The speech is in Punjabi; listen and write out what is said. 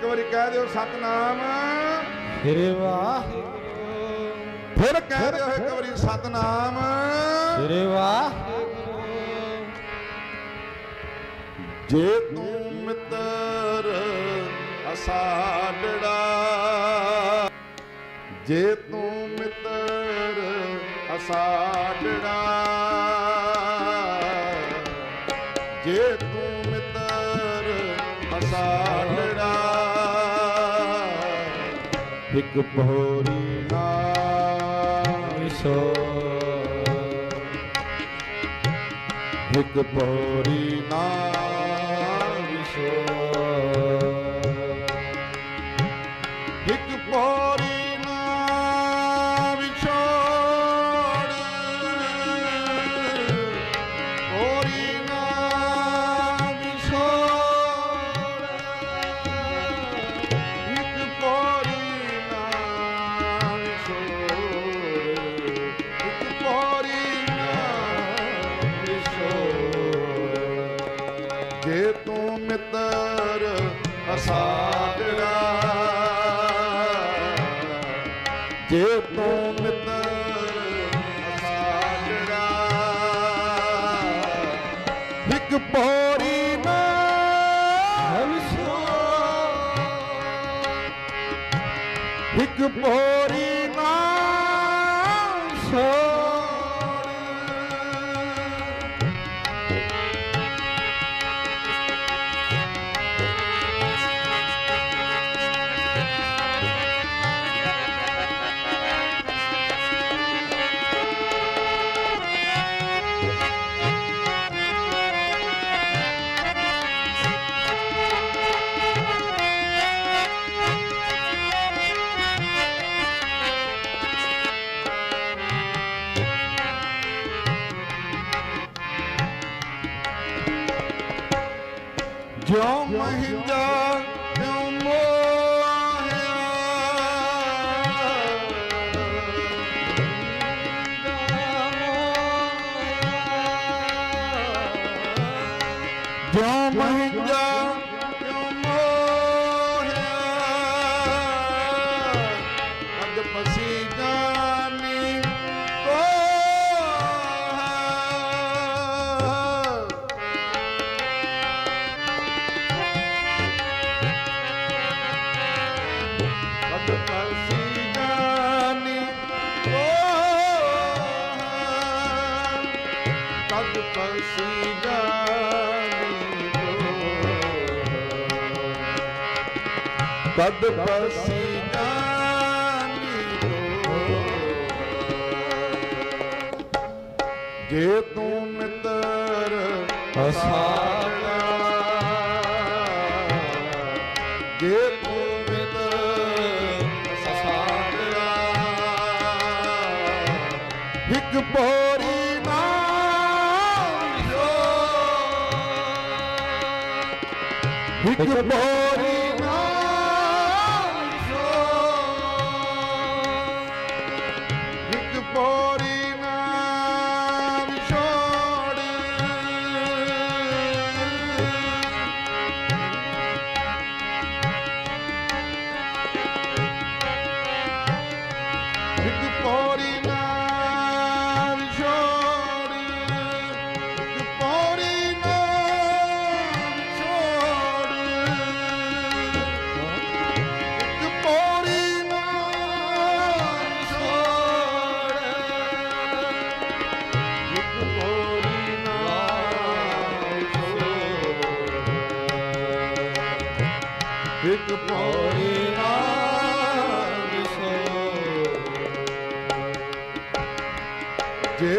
ਇੱਕ ਵਾਰੀ ਕਹਿ ਦਿਓ ਸਤਨਾਮ। ਸ੍ਰੀ ਵਾਹਿਗੁਰੂ ਫਿਰ ਕਹਿ ਦਿਓ ਇੱਕ ਵਾਰੀ ਸਤਨਾਮ। ਸ੍ਰੀ ਵਾਹਿਗੁਰੂ ਜੇ ਤੂੰ ਮਿੱਤਰ ਅਸਾਡੜਾ ਜੇ ਤੂੰ ਮਿੱਤਰ ਅਸਾਡੜਾ ਜੇ ਤੂੰ ਮਿੱਤਰ ਅਸਾਡੜਾ ਇੱਕ ਪੋਰੀ ਨਾ ਵਿਸੋ ਇੱਕ ਪੋਰੀ ਨਾ ਜੇ ਤੂੰ ਮਿੱਤਰ ਅਸਾਡੜਾ ਜੇ ਤੂੰ ਮਿੱਤਰ ਅਸਾਡੜਾ ਇੱਕ ਪੋਰੀ ਨਾ ਵਿਸੋ ਇੱਕ ਪੋਰੀ ਨਾ ਛੋੜ ਜਿਉ ਮਹਿੰਗਾ ਤਿਉ ਮੋਹਿਆ ਜਿਉ ਮਹਿੰਗਾ ਪਦ ਕੋ ਜੇ ਤੂੰ ਮਿੱਤਰ ਅਸਾਡਾ ਜੇ ਇੱਕ ਪੋਰੀ ਨਾ ਇੱਕ ਪੋਰੀ ਇੱਕ ਪੌੜੀ ਨਾ ਵਿਛੋੜ ਜੇ